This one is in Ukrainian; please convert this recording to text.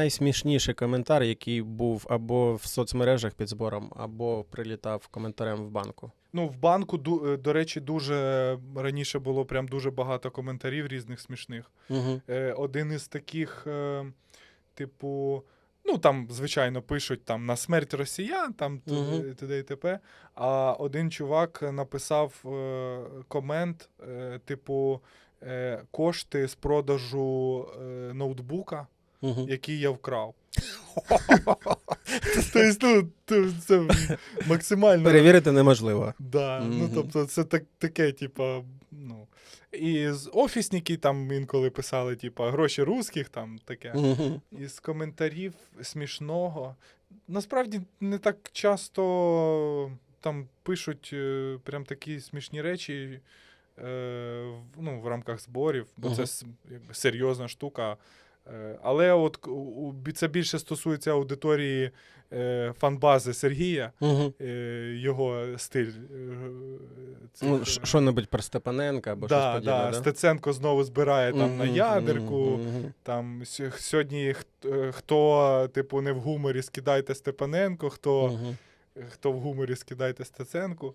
найсмішніший коментар, який був або в соцмережах під збором, або прилітав коментарем в банку? Ну, в банку, е, до речі, дуже раніше було прям дуже багато коментарів різних смішних. Угу. Е, один із таких, е, типу, ну там, звичайно, пишуть там на смерть росіян, там т.д. і т.п. А один чувак написав е, комент, е, типу, е, кошти з продажу е, ноутбука, Угу. який я вкрав. Тобто, ну, це максимально. Перевірити неможливо. Да, ну тобто це так, таке, типа, ну. І з офісники там інколи писали, типа, гроші русських, там таке. Угу. Із коментарів смішного. Насправді не так часто там пишуть е, прям такі смішні речі е, в- ну, в рамках зборів, бо це якби, серйозна штука. Е, Але от це більше стосується аудиторії е, фанбази Сергія, Угу. його стиль. Ну, е, що-небудь про Степаненка або да, щось подібне, да, да? Стеценко знову збирає там на ядерку. мгм. Там сьогодні хто, типу, не в гуморі скидайте Степаненко, хто, Мгм. хто в гуморі скидайте Стеценку.